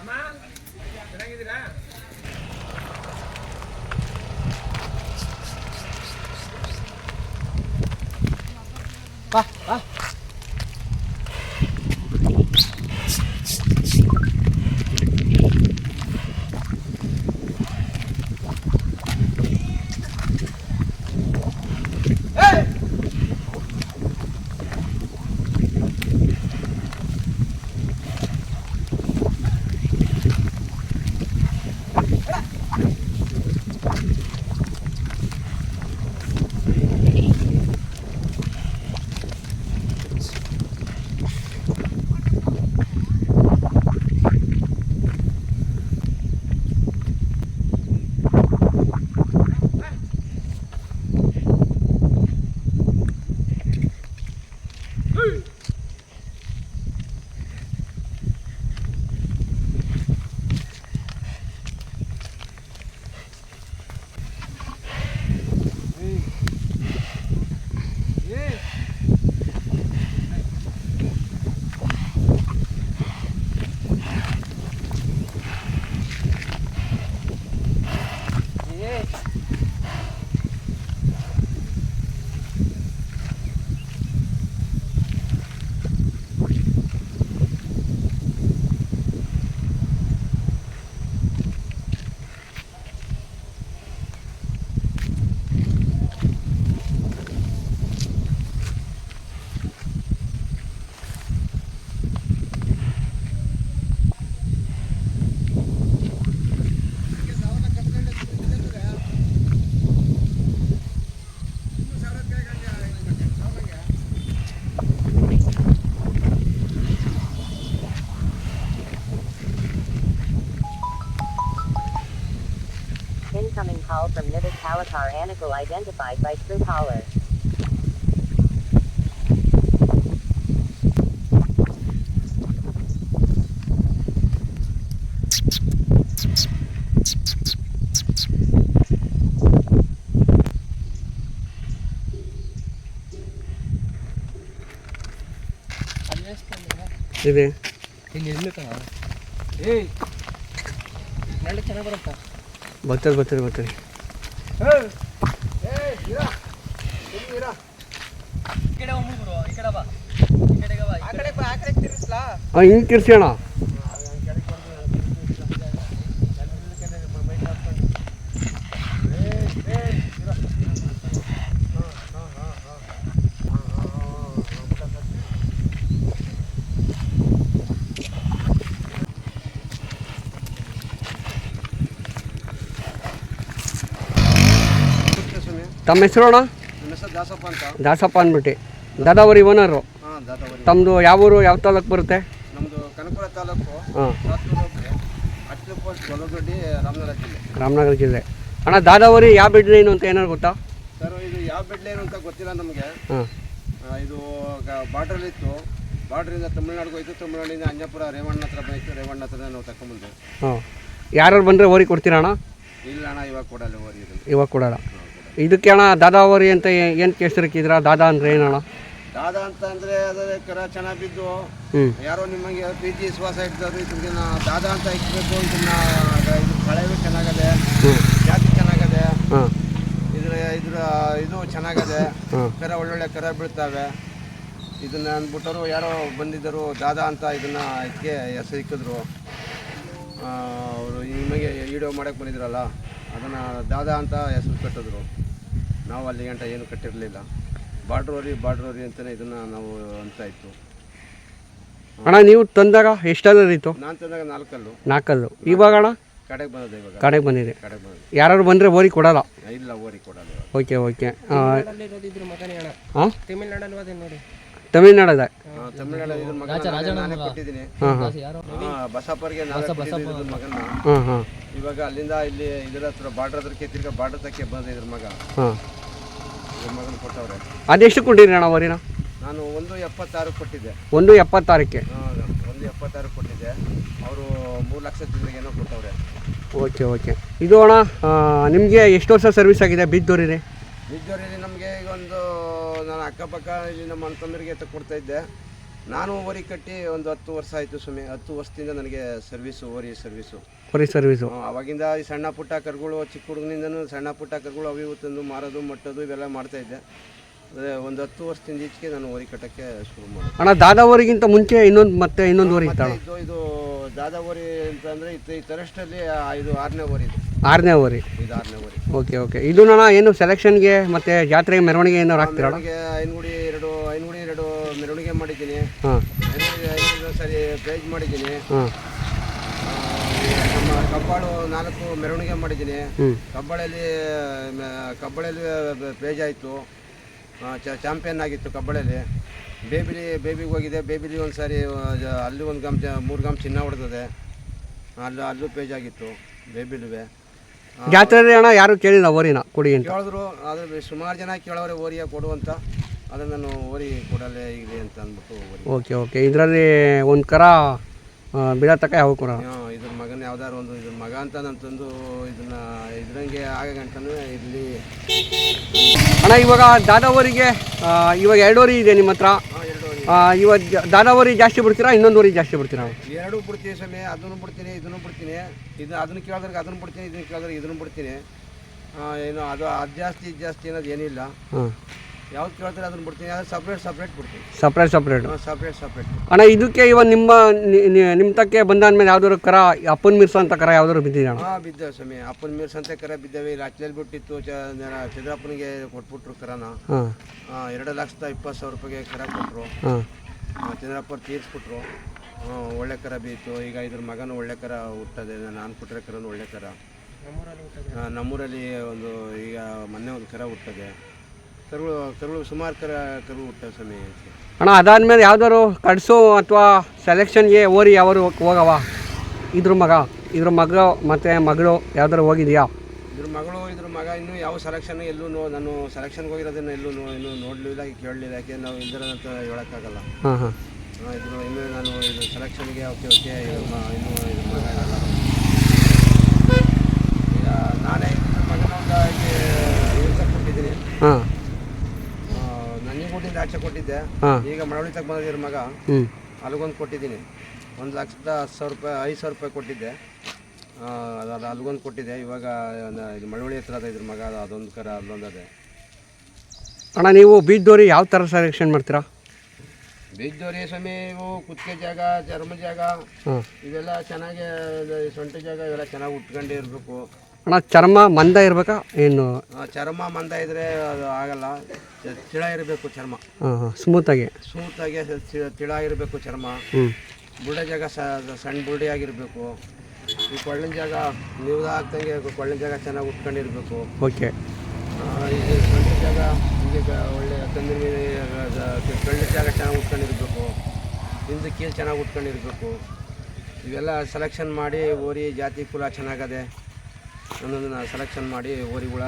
ಅಮ್ಮ ಚೆನ್ನಾಗಿದ್ದೀರಾ ಬಾ ಬಾ call from Nivik Kalakar Aniko identified by true caller. ಇದೆ ಇಲ್ಲಿ ಇರ್ಲಿಕ್ಕಣ ಏಯ್ ನೆರಳು ಚೆನ್ನಾಗಿ ಬರುತ್ತಾ ಬರ್ತದೆ ಬರ್ತದೆ ಬರ್ತದೆ ಹಿಂಗೆ ತಿರ್ಸೋಣ ತಮ್ಮ ಹೆಸರು ಅಣ್ಣ? ದಾಸಪ್ಪ ಅಂತ. ದಾಸಪ್ಪ ಅಂದ್ಬಿಟ್ಟು. ದಾದಾವರಿ ಓನರು ಹಾಂ ದಾದಾವರಿ. ತಮ್ಮದು ಯಾವ ಊರು ಯಾವ ತಾಲೂಕು ಬರುತ್ತೆ? ನಮ್ಮದು ಕನಕಪುರ ತಾಲೂಕು. ರಾಮನಗರ ಜಿಲ್ಲೆ. ರಾಮನಗರ ಜಿಲ್ಲೆ. ಅಣ್ಣ ದಾದಾವರಿ ಯಾವ ಬೆಡ್ ಲೈನು ಅಂತ ಏನಾರು ಗೊತ್ತಾ? ಸರ್ ಇದು ಯಾವ ಬೆಡ್ಲೇನು ಅಂತ ಗೊತ್ತಿಲ್ಲ ನಮಗೆ. ಹಾಂ. ಇದು ಬಾರ್ಡ್ರಲ್ಲಿ ಇತ್ತು. ಬಾರ್ಡ್ರಿಂದ ತಮಿಳ್ನಾಡಿಗೆ ಹೋಯ್ತು. ತಮಿಳ್ನಾಡಿಂದ ಅಂಜಾಪುರ ರೇವಣ್ಣ ಹತ್ರ ಬಂದಿತ್ತು. ರೇವಣ್ಣ ಹತ್ರ ನಾವು ತಗೊಂಬಂದು ಹಾಂ. ಯಾರು ಬಂದರೆ ಓರಿ ಕೊಡ್ತೀರಾ ಅಣ್ಣ? ಇಲ್ಲ ಅಣ್ಣ ಇವಾಗ ಕೊಡಲ್ಲ ಓರಿ ಇವಾಗ ಕೊಡೋಣ ಇದಕ್ಕೆ ಅಣ್ಣ ದಾದಾವರಿ ಅಂತ ಏನು ಹೆಸರಿಕ್ಕಿದ್ರ ದಾದಾ ಅಂದ್ರೆ ಏನಣ್ಣ ದಾದಾ ಅಂತ ಅಂದ್ರೆ ಅದೇ ಕರ ಚೆನ್ನಾಗಿ ಬಿದ್ದು ಯಾರೋ ನಿಮಗೆ ಪ್ರೀತಿ ವಿಶ್ವಾಸ ಇಟ್ಟಿದ್ರು ಇದನ್ನ ದಾದಾ ಅಂತ ಇಕ್ಬೇಕು ಇದನ್ನ ಇದು ಕಳೆವೇ ಚೆನ್ನಾಗದೆ ಜಾತಿ ಚೆನ್ನಾಗದೆ ಇದ್ರ ಇದ್ರ ಇದು ಚೆನ್ನಾಗದೆ ಕರ ಒಳ್ಳೊಳ್ಳೆ ಕರ ಬೀಳ್ತಾವೆ. ಇದನ್ನ ಅಂದ್ಬಿಟ್ಟರು ಯಾರೋ ಬಂದಿದ್ದರು ದಾದಾ ಅಂತ ಇದನ್ನ ಇದಕ್ಕೆ ಹೆಸರಿಕ್ಕಿದ್ರು. ಅವರು ನಿಮಗೆ ವಿಡಿಯೋ ಮಾಡಕ್ಕೆ ಬಂದಿದ್ರಲ್ಲ? ಅದನ್ನು ದಾದಾ ಅಂತ ಹೆಸರು ಕಟ್ಟಿದ್ರು. ನಾವು ಅಲ್ಲಿ ಗಂಟ ಏನು ಕಟ್ಟಿರಲಿಲ್ಲ. ಬಾಡ್ರೋರಿ ಬಾಡ್ರೋರಿ ಅಂತಲೇ ಇದನ್ನು ನಾವು ಅಂತ ಇತ್ತು. ಅಣ್ಣ ನೀವು ತಂದಾಗ ಎಷ್ಟಾದ್ರಿತ್ತು ನಾನು ತಂದಾಗ ನಾಲ್ಕಲ್ಲು. ನಾಲ್ಕಲ್ಲು. ಇವಾಗ ಅಣ್ಣ? ಕಡೆಗೆ ಬಂದಿದೆ ಇವಾಗ. ಕಡೆಗೆ ಬಂದಿದೆ. ಕಡೆಗೆ ಬಂದಿದೆ ಯಾರು ಬಂದರೆ ಓರಿ ಕೊಡಲ್ಲ? ಇಲ್ಲ ಓರಿ ಕೊಡಲ್ಲ ಇವಾಗ. Okay okay. ತಮಿಳ್ನಾಡಲ್ಲಿ ಹಾಂ ತಮಿಳ್ನಾಡಲ್ಲಿ ಹೋದೆ ನೋಡಿ. ತಮಿಳ್ನಾಡದ ಆ, ತಮಿಳ್ನಾಡು ಇದ್ರ ಮಗನ ನಾನೇ ಕೊಟ್ಟಿದ್ದೀನಿ. ಹಾಂ ಹಾಂ. ಬಸಪ್ಪರಿಗೆ ನಾನೇ ಮಗನ ಹಾಂ ಹಾಂ. ಇವಾಗ ಅಲ್ಲಿಂದ ಇಲ್ಲಿ ಇದರ ಹತ್ರ ಬಾರ್ಡರ್ ಹತ್ರಕ್ಕೆ ತಿರ್ಗಾ ಬಾರ್ಡರ್ ತಕ್ಕೆ ಬಂದ ಇದ್ರ ಮಗ. ಹಾಂ. ಇದ್ರ ಮಗನ ಕೊಟ್ಟವ್ರೆ. ಅದೆಷ್ಟು ಕೊಟ್ಟಿರಿ ಅಣ್ಣ ವರಿನ ನಾನು ಒಂದು ಎಪ್ಪತ್ತಾರು ಕೊಟ್ಟಿದ್ದೆ. ಒಂದು ಎಪ್ಪತ್ತಾರಕ್ಕೆ? ಆ, ಒಂದು ಎಪ್ಪತ್ತಾರು ಕೊಟ್ಟಿದ್ದೆ. ಅವರು ಮೂರು ಲಕ್ಷ ತಿಂಗಳಿಗೇನೋ ಕೊಟ್ಟವ್ರೆ. Okay okay. ಇದು ಅಣ್ಣ ನಿಮಗೆ ಎಷ್ಟು ವರ್ಷ ಸರ್ವಿಸ್ ಆಗಿದೆ ಬಿದ್ದೂರಿ ನಿಜವರಲ್ಲಿ ನಮಗೆ ಈಗ ಒಂದು ನಾನು ಅಕ್ಕಪಕ್ಕ ಇಲ್ಲಿ ನಮ್ಮ ಅಣ್ಣ ತಮ್ಮರಿಗೆ ಕೊಡ್ತಾ ಇದ್ದೆ. ನಾನು ಓರಿ ಕಟ್ಟಿ ಒಂದು ಹತ್ತು ವರ್ಷ ಆಯಿತು ಸುಮ್ಮನೆ ಹತ್ತು ವರ್ಷದಿಂದ ನನಗೆ ಸರ್ವಿಸು ಓರಿ ಸರ್ವಿಸು ಓರಿ ಸರ್ವಿಸು ಅವಾಗಿಂದ ಈ ಸಣ್ಣ ಪುಟ್ಟ ಕರುಗಳು ಚಿಕ್ಕ ಹುಡುಗನಿಂದನೂ ಸಣ್ಣ ಪುಟ್ಟ ಕರುಗಳು ಅವು ಇವು ತಂದು ಮಾರೋದು ಮಟ್ಟೋದು ಇವೆಲ್ಲ ಮಾಡ್ತಾಯಿದ್ದೆ ಅದೇ ಒಂದು ಹತ್ತು ವರ್ಷದಿಂದ ಈಚೆಗೆ ನಾನು ಓರಿ ಕಟ್ಟೋಕ್ಕೆ ಶುರು ಮಾಡಿದೆ. ಅಣ್ಣ ದಾದಾವರಿಗಿಂತ ಮುಂಚೆ ಇನ್ನೊಂದು ಮತ್ತೆ ಇನ್ನೊಂದು ಓರಿ ಇತ್ತಣ್ಣ? ಇದು ಇದು ದಾದಾ ಓರಿ ಅಂತಂದರೆ ಇತ್ತು ಈ ತರಷ್ಟಲ್ಲಿ ಇದು ಆರನೇ ಓರಿ ಇದು. ಆರನೇ ಓರಿ. ಇದು ಆರನೇ ಓರಿ. Okay okay. ಇದು ನಾನು ಏನು ಸೆಲೆಕ್ಷನ್ಗೆ ಮತ್ತು ಜಾತ್ರೆಗೆ ಮೆರವಣಿಗೆ ಏನಾರು ಹಾಕ್ತೀರಣ್ಣ? ಮೆರವಣಿಗೆ ಐನಗುಡಿ ಹಾಂ. ಸರಿ ಪ್ರೈಜ್ ಮಾಡಿದ್ದೀನಿ. ನಮ್ಮ ಕಬ್ಬಾಳು ನಾಲ್ಕು ಮೆರವಣಿಗೆ ಮಾಡಿದ್ದೀನಿ. ಕಬ್ಬಳಲ್ಲಿ ಕಬ್ಬಳಲ್ಲಿ ಪ್ರೈಜ್ ಆಯಿತು. ಚಾಂಪಿಯನ್ ಆಗಿತ್ತು ಕಬ್ಬಳಲ್ಲಿ. ಬೇಬಿಲಿ ಬೇಬಿಗೆ ಹೋಗಿದೆ. ಬೇಬಿಲಿ ಒಂದು ಸಾರಿ ಅಲ್ಲಿ ಒಂದು ಗಮ್ ಮೂರು ಗಮ್ ಚಿನ್ನ ಹೊಡೆದಿದೆ. ಅಲ್ಲೂ ಅಲ್ಲೂ ಪೇಜ್ ಆಗಿತ್ತು ಬೇಬಿಲುವೆ. ಜಾತ್ರೆಯಲ್ಲಿ ಅಣ್ಣ ಯಾರು ಕೇಳಿಲ್ಲ ಓರಿನ ಕೊಡಿ ಅಂತ? ಕೇಳಿದ್ರು ಆದರೆ ಸುಮಾರು ಜನ ಕೇಳೋರೆ ಓರಿಯ ಕೊಡು ಆದರೆ ನಾನು ಓರಿ ಕೊಡಲೇ ಇದೆ ಅಂತ ಅಂದ್ಬಿಟ್ಟು ಓರಿ ಓಕೆ ಓಕೆ. ಇದರಲ್ಲಿ ಒಂದು ಕರ ಬಿಡತಕ್ಕ ಯಾವ ಕರ? ಹಾಂ ಇದ್ರ ಮಗನ ಯಾವ್ದಾರು ಒಂದು ಇದ್ರ ಮಗ ಅಂತ ನಾನು ತಂದು ಇದನ್ನ ಇದ್ರಂಗೆ ಆಗಂಟನೂ ಇಲ್ಲಿ ಅಣ್ಣ ಇವಾಗ ದಾದಾವರಿಗೆ ಇವಾಗ ವರಿ ಇದೆ ನಿಮ್ಮ ಹತ್ರ. ಓರಿ. ಇವಾಗ ದಾದಾವರಿ ಜಾಸ್ತಿ ಬಿಡ್ತೀರಾ ಇನ್ನೊಂದು ವರಿ ಜಾಸ್ತಿ ಬಿಡ್ತೀರಾ? ಎರಡು ಬಿಡ್ತೀನಿ ಸಮಯ ಅದನ್ನು ಬಿಡ್ತೀನಿ ಇದನ್ನು ಬಿಡ್ತೀನಿ. ಇದು ಅದನ್ನು ಕೇಳಿದ್ರೆ ಅದನ್ನು ಬಿಡ್ತೀನಿ ಇದನ್ನು ಕೇಳಿದ್ರೆ ಇದನ್ನು ಬಿಡ್ತೀನಿ. ಏನು ಅದು ಅದು ಜಾಸ್ತಿ ಇದು ಜಾಸ್ತಿ ಅನ್ನೋದು ಏನಿಲ್ಲ. ಹಾಂ. ಯಾವ್ದು ಕೇಳ್ತಾರೆ ಅದನ್ನು ಬಿಡ್ತೀನಿ ಅದು ಸಪ್ರೇಟ್ ಸಪ್ರೇಟ್ ಬಿಡ್ತೀನಿ. ಸಪ್ರೇಟ್ ಸಪ್ರೇಟ್ ಸಪ್ರೇಟ್ ಸಪ್ರೇಟ್ ಅಣ್ಣ ಇದಕ್ಕೆ ಇವಾಗ ನಿಮ್ಮ ನಿಮ್ಮ ತಕ್ಕೆ ಬಂದಾದ್ಮೇಲೆ ಯಾವ್ದಾದ್ರು ಕರ ಅಪ್ಪನ ಮಿರ್ಸ ಅಂತ ಕರ ಯಾವ್ದಾದ್ರು ಬಿದ್ದಿದೆ ಅಣ್ಣ? ಹಾಂ ಬಿದ್ದೇವೆ ಸ್ವಾಮಿ. ಅಪ್ಪನ ಮಿರ್ಸ ಅಂತ ಕರ ಬಿದ್ದೇವೆ. ಇಲ್ಲಿ ಬಿಟ್ಟಿತ್ತು ಚಂದ್ರಪ್ಪನಿಗೆ ಕೊಟ್ಬಿಟ್ರು ಕರನ. ಎರಡು ಲಕ್ಷದ ಇಪ್ಪತ್ತು ಸಾವಿರ ರೂಪಾಯಿಗೆ ಕರ ಕೊಟ್ಟರು ಹಾಂ. ಚಂದ್ರಪ್ಪ ತೀರಿಸ್ಬಿಟ್ರು. ಒಳ್ಳೆ ಕರ ಬೀತು ಈಗ ಇದ್ರ ಮಗನ ಒಳ್ಳೆ ಕರ ಹುಟ್ಟದೆ. ನಾನು ಕೊಟ್ಟರೆ ಕರನು ಒಳ್ಳೆ ಕರ. ನಮ್ಮೂರಲ್ಲಿ ಒಂದು ಈಗ ಮೊನ್ನೆ ಒಂದು ಕರ ಹುಟ್ಟದೆ. ಕರುಗಳು ಕರುಳು ಸುಮಾರು ಕರ ಕರುಳು ಹುಟ್ಟವೆ ಸಮಯ ಅಣ್ಣ ಅದಾದ್ಮೇಲೆ ಯಾವ್ದಾರು ಕಡ್ಸು ಅಥವಾ ಸೆಲೆಕ್ಷನ್ಗೆ ಓರಿ ಯಾವರು ಹೋಗವ? ಇದ್ರ ಮಗ ಇದ್ರ ಮಗ ಮತ್ತು ಮಗಳು ಯಾವ್ದಾರು ಹೋಗಿದೆಯಾ? ಇದ್ರ ಮಗಳು ಇದ್ರ ಮಗ ಇನ್ನೂ ಯಾವ ಸೆಲೆಕ್ಷನ್ ಎಲ್ಲೂ ನೋ ನಾನು ಸೆಲೆಕ್ಷನ್ಗೆ ಹೋಗಿರೋದನ್ನ ಎಲ್ಲೂ ನೋ ಇನ್ನೂ ನೋಡಲಿಲ್ಲ ಕೇಳಲಿಲ್ಲ ಯಾಕೆ ನಾವು ಇಲ್ದಿರೋದಂತ ಹೇಳೋಕ್ಕಾಗಲ್ಲ. ಹಾಂ ಹಾಂ. ಇದ್ರ ಇನ್ನೂ ನಾನು ಇದು ಸೆಲೆಕ್ಷನ್ಗೆ ಓಕೆ ಓಕೆ ಇದು ಇನ್ನೂ ಇದ್ರ ಮಗ ಆಗಲ್ಲ ಈಗ ಇದ್ರ ಮಗನ ಒಂದು ಹಾಂ. ನನಗೆ ಕೊಟ್ಟಿದ್ದೆ. ಕೊಟ್ಟಿದ್ದೆ ಈಗ ಮಳವಳ್ಳಿ ತಗ ಬಂದಿರೋ ಮಗ. ಅಲ್ಗೊಂದು ಕೊಟ್ಟಿದ್ದೀನಿ. ಒಂದು ಲಕ್ಷದ ಹತ್ತು ಸಾವಿರ ರೂಪಾಯಿ ಐದು ಸಾವಿರ ರೂಪಾಯಿ ಕೊಟ್ಟಿದ್ದೆ. ಅದು ಅಲ್ಗೊಂದು ಕೊಟ್ಟಿದ್ದೆ. ಇವಾಗ ಇದು ಮಳವಳ್ಳಿ ಹತ್ರ ಅದ ಇದ್ರ ಮಗ ಅದು ಅದೊಂದು ಕರ ಅಲ್ಲೊಂದು ಅದೇ. ಅಣ್ಣ ನೀವು ಬೀಜದೋರಿ ಯಾವ ಥರ ಸೆಲೆಕ್ಷನ್ ಮಾಡ್ತೀರಾ? ಬೀಜದೋರಿ ಸ್ವಾಮಿ ಇವು ಕುತ್ತಿಗೆ ಜಾಗ ಚರ್ಮ ಜಾಗ ಇವೆಲ್ಲ ಚೆನ್ನಾಗಿ ಸೊಂಟ ಜಾಗ ಇವೆಲ್ಲ ಚೆನ್ನಾಗಿ ಉಟ್ಕೊಂಡೇ ಇರಬೇಕು. ಅಣ್ಣ ಚರ್ಮ ಮಂದ ಇರ್ಬೇಕಾ? ಏನು? ಚರ್ಮ ಮಂದ ಇದ್ರೆ ಅದು ಆಗಲ್ಲ. ತಿಳ ಇರಬೇಕು ಚರ್ಮ. ಸ್ಮೂತಾಗಿ ಸ್ಮೂತಾಗಿ ತಿಳ ಇರಬೇಕು ಚರ್ಮ. ಬುಡ ಜಾಗ ಸಣ್ಣ ಬುಡಿ ಆಗಿರಬೇಕು ಈ ಕೊಳ್ಳಿನ ಜಾಗ ನೀವು ಹಾಕ್ದಂಗೆ ಕೊಳ್ಳಿನ ಜಾಗ ಚೆನ್ನಾಗಿ ಉಟ್ಕೊಂಡಿರಬೇಕು. ಓಕೆ ಆ, ಈ ಸೊಂಟ ಜಾಗ ಈಗ ಒಳ್ಳೆ ಕೊಳ್ಳಿನ ಕಳ್ಳಿನ ಜಾಗ ಚೆನ್ನಾಗಿ ಉಟ್ಕೊಂಡಿರಬೇಕು. ಹಿಂದೆ ಕೀಲು ಚೆನ್ನಾಗಿ ಉಟ್ಕೊಂಡಿರಬೇಕು. ಇವೆಲ್ಲ ಸೆಲೆಕ್ಷನ್ ಮಾಡಿ ಓರಿ ಜಾತಿ ಕುಲ ಚೆನ್ನಾಗದೆ ಅನ್ನೋದನ್ನ ಸೆಲೆಕ್ಷನ್ ಮಾಡಿ ಓರಿಗಳ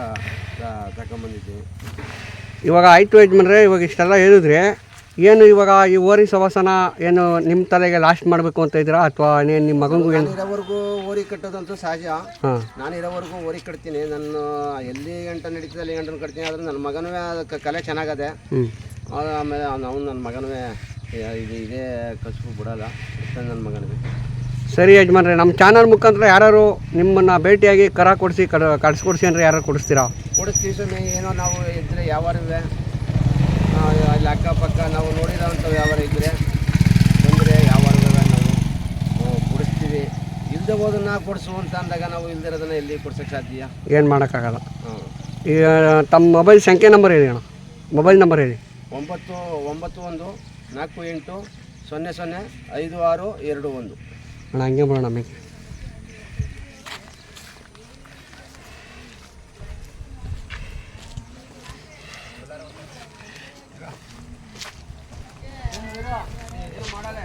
ತಗೊಂಬಂದಿದ್ದೀವಿ ಇವಾಗ ಆಯಿತು ಯಜಮಾನ್ರೆ ಇವಾಗ ಇಷ್ಟೆಲ್ಲ ಹೇಳಿದ್ರೆ ಏನು ಇವಾಗ ಈ ಓರಿ ಸವಾಸನ ಏನು ನಿಮ್ಮ ತಲೆಗೆ ಲಾಸ್ಟ್ ಮಾಡಬೇಕು ಅಂತ ಇದ್ದೀರಾ? ಅಥವಾ ಏನು ನಿಮ್ಮ ಮಗನಿಗೂ ಏನು? ಇರೋವರೆಗೂ ಓರಿ ಕಟ್ಟೋದಂತೂ ಸಹಜ. ಹಾಂ. ನಾನು ಇರೋವರೆಗೂ ಓರಿ ಕಟ್ತೀನಿ. ನನ್ನ ಎಲ್ಲಿ ಗಂಟೆ ನಡೀತದೆ ಅಲ್ಲಿ ಗಂಟನ ಕಟ್ತೀನಿ. ಆದರೆ ನನ್ನ ಮಗನೂ ಅದಕ್ಕೆ ಕಲೆ ಚೆನ್ನಾಗದೆ. ಆಮೇಲೆ ಅವ್ನು ನನ್ನ ಮಗನೂ ಇದು ಇದೇ ಕಸಬು ಬಿಡೋಲ್ಲ. ನನ್ನ ಮಗನಿಗೆ ಸರಿ ಯಜಮಾನ್ರೆ ನಮ್ಮ ಚಾನಲ್ ಮುಖಾಂತರ ಯಾರು ನಿಮ್ಮನ್ನು ಭೇಟಿಯಾಗಿ ಕರ ಕೊಡಿಸಿ ಕಡ ಕಡಿಸ್ಕೊಡ್ಸಿ ಅಂದರೆ ಯಾರು ಕೊಡಿಸ್ತೀರಾ? ಕೊಡಿಸ್ತೀವಿ ಸ್ವಾಮಿ. ಏನೋ ನಾವು ಇದ್ದರೆ ಇವೆ ಅಲ್ಲಿ ಅಕ್ಕಪಕ್ಕ ನಾವು ನೋಡಿರೋವಂಥ ವ್ಯವಹಾರ ಇದ್ದರೆ ಬಂದರೆ ವ್ಯವಹಾರವೇ ನಾವು ಆ, ಕೊಡಿಸ್ತೀವಿ ಇಲ್ಲದೆ ಹೋದನ್ನ ಕೊಡಿಸು ಅಂತ ಅಂದಾಗ ನಾವು ಇಲ್ದಿರೋದನ್ನ ಎಲ್ಲಿ ಕೊಡ್ಸೋಕ್ಕೆ ಸಾಧ್ಯ ಏನು ಮಾಡೋಕ್ಕಾಗಲ್ಲ. ಹಾಂ. ಈಗ ತಮ್ಮ ಮೊಬೈಲ್ ಸಂಖ್ಯೆ ನಂಬರ್ ಹೇಳಿ ಅಣ್ಣ. ಮೊಬೈಲ್ ನಂಬರ್ ಹೇಳಿ. ಒಂಬತ್ತು ಒಂಬತ್ತು ಒಂದು ನಾಲ್ಕು ಎಂಟು ಸೊನ್ನೆ ಸೊನ್ನೆ ಐದು ಆರು ಎರಡು ಒಂದು. ஆனால் அங்கேயும் போகலாம் நம்ம ಮಾಡಲ್ಲ